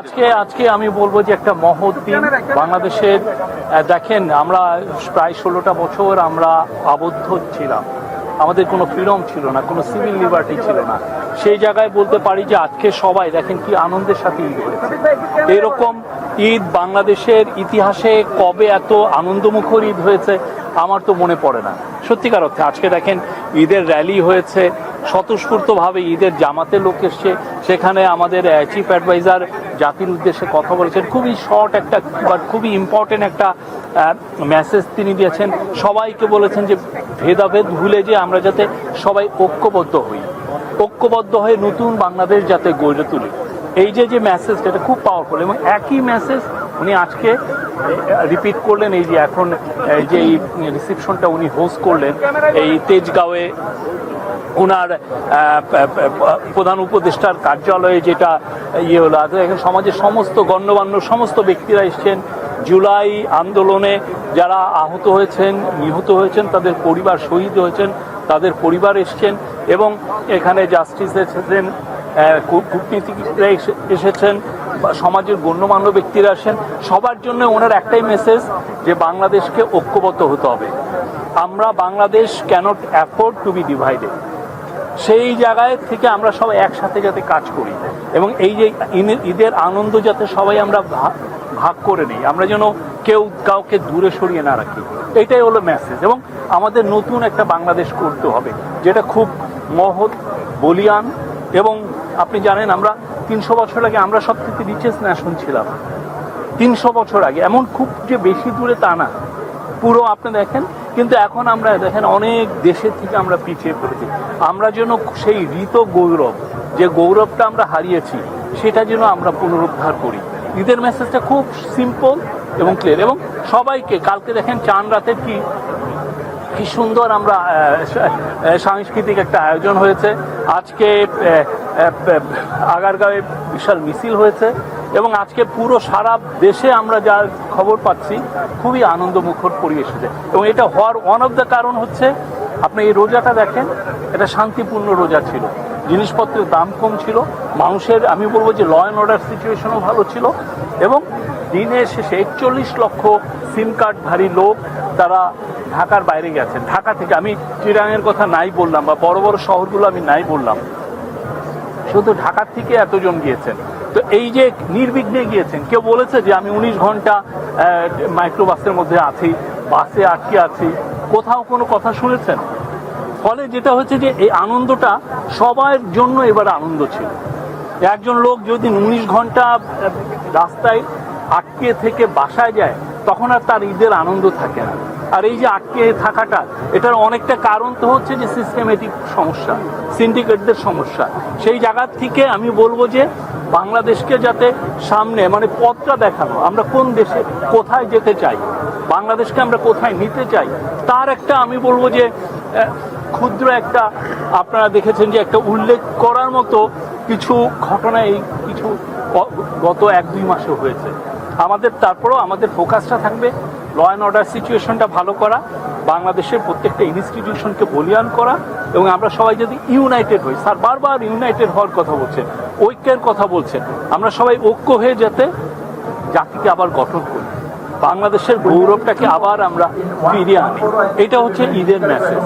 আজকে আজকে আমি বলব যে একটা মহৎ দিন। বাংলাদেশের দেখেন, আমরা প্রায় ষোলোটা বছর আমরা আবদ্ধ ছিলাম। আমাদের কোনো ফ্রিডম ছিল না, কোনো সিভিল লিবার্টি ছিল না। সেই জায়গায় বলতে পারি যে আজকে সবাই, দেখেন কি আনন্দের সাথে ঈদ হয়েছে। এরকম ঈদ বাংলাদেশের ইতিহাসে কবে এত আনন্দমুখর ঈদ হয়েছে, আমার তো মনে পড়ে না। সত্যিকার অর্থে, আজকে দেখেন, ঈদের র্যালি হয়েছে স্বতঃস্ফূর্তভাবে ঈদের জামাতে লোক এসছে। সেখানে আমাদের চিফ অ্যাডভাইজার জাতির উদ্দেশ্যে কথা বলেছেন। খুবই শর্ট একটা বাট খুবই ইম্পর্টেন্ট একটা মেসেজ তিনি দিয়েছেন। সবাইকে বলেছেন যে ভেদাভেদ ভুলে যে আমরা যাতে সবাই ঐক্যবদ্ধ হই। ঐক্যবদ্ধ হয়ে নতুন বাংলাদেশ যাতে গড়ে তুলি। এই যে যে মেসেজটা এটা খুব পাওয়ারফুল এবং একই মেসেজ উনি আজকে রিপিট করলেন। এই যে এখন যে এই রিসিপশনটা উনি হোস্ট করলেন, এই তেজগাঁওয়ে ওনার প্রধান উপদেষ্টার কার্যালয়ে যেটা ইয়ে হলো আর এখানে সমাজের সমস্ত গণ্যমান্য সমস্ত ব্যক্তিরা এসছেন। জুলাই আন্দোলনে যারা আহত হয়েছেন, নিহত হয়েছেন, তাদের পরিবার শহীদ হয়েছেন, তাদের পরিবার এসছেন এবং এখানে জাস্টিস এসেছেন কূটনীতিকরা এসেছেন সমাজের গণ্যমান্য ব্যক্তিরা আসেন সবার জন্য ওনার একটাই মেসেজ যে বাংলাদেশকে ঐক্যবদ্ধ হতে হবে। আমরা Bangladesh cannot afford to be divided সেই জায়গায় থেকে আমরা সবাই একসাথে যাতে কাজ করি। এবং এই যে ঈদের আনন্দ যাতে সবাই আমরা ভাগ করে নিই, আমরা যেন কেউ কাউকে দূরে সরিয়ে না রাখি। এটাই হলো মেসেজ এবং আমাদের নতুন একটা বাংলাদেশ করতে হবে, যেটা খুব মহৎ, বলিয়ান এবং আপনি জানেন আমরা তিনশো বছর আগে আমরা সব থেকে রিচেস্ট ন্যাশন ছিলাম। তিনশো বছর আগে। এমন খুব যে বেশি দূরে তা না। পুরো আপনি দেখেন কিন্তু এখন আমরা দেখেন অনেক দেশের থেকে আমরা পিছিয়ে পড়েছি। আমরা যেন সেই ঋত গৌরব, যে গৌরবটা আমরা হারিয়েছি, সেটা যেন আমরা পুনরুদ্ধার করি। ঈদের মেসেজটা খুব সিম্পল এবং ক্লিয়ার এবং সবাইকে, কালকে দেখেন চান রাতে কি কি সুন্দর আমরা সাংস্কৃতিক একটা আয়োজন হয়েছে। আজকে আগারগাঁওয়ে বিশাল মিছিল হয়েছে। এবং আজকে পুরো সারা দেশে আমরা যার খবর পাচ্ছি, খুবই আনন্দমুখর পরিবেশ হয়েছে। এবং এটা হওয়ার ওয়ান অফ দ্য কারণ হচ্ছে, আপনি এই রোজাটা দেখেন, এটা শান্তিপূর্ণ রোজা ছিল। জিনিসপত্রের দাম কম ছিল, মানুষের, আমি বলব যে ল অ্যান্ড অর্ডার সিচুয়েশনও ভালো ছিল, এবং দিনের শেষে একচল্লিশ লক্ষ সিম কার্ডধারী লোক তারা ঢাকার বাইরে গেছেন। ঢাকা থেকে আমি চিরাঙের কথা নাই বললাম, বা বড় বড় শহরগুলো আমি নাই বললাম। শুধু ঢাকার থেকে এতজন গিয়েছেন। তো এই যে নির্বিঘ্নে গিয়েছেন, কেউ বলেছে যে আমি উনিশ ঘণ্টা মাইক্রোবাসের মধ্যে আছি, বাসে আটকে আছি, কোথাও কোনো কথা শুনেছেন? ফলে যেটা হচ্ছে যে এই আনন্দটা সবার জন্য এবার আনন্দ ছিল। একজন লোক যদি উনিশ ঘণ্টা রাস্তায় আটকে থেকে বাসায় যায়, তখন আর তার ঈদের আনন্দ থাকে না। আর এই যে আটকে থাকাটা, এটার অনেকটা কারণ তো হচ্ছে যে সিস্টেমেটিক সমস্যা সিন্ডিকেটদের সমস্যা। সেই জায়গা থেকে আমি বলব যে বাংলাদেশকে যাতে সামনে মানে পথটা দেখানো, আমরা কোন দেশে কোথায় যেতে চাই, বাংলাদেশকে আমরা কোথায় নিতে চাই, তার একটা আমি বলব যে ক্ষুদ্র একটা, আপনারা দেখেছেন যে একটা উল্লেখ করার মতো কিছু ঘটনা এই কিছু গত এক দুই মাসে হয়েছে। আমাদের, তারপরেও আমাদের ফোকাসটা থাকবে ল অ্যান্ড অর্ডার সিচুয়েশনটা ভালো করা, বাংলাদেশের প্রত্যেকটা ইনস্টিটিউশনকে বলিয়ান করা এবং আমরা সবাই যদি ইউনাইটেড হই, স্যার বারবার ইউনাইটেড হওয়ার কথা বলছে, ঐক্যের কথা বলছে, আমরা সবাই ঐক্য হয়ে যেতে জাতিকে আবার গঠন করি। বাংলাদেশের গৌরবটাকে আবার আমরা ফিরিয়ে আনি। এটা হচ্ছে ঈদের মেসেজ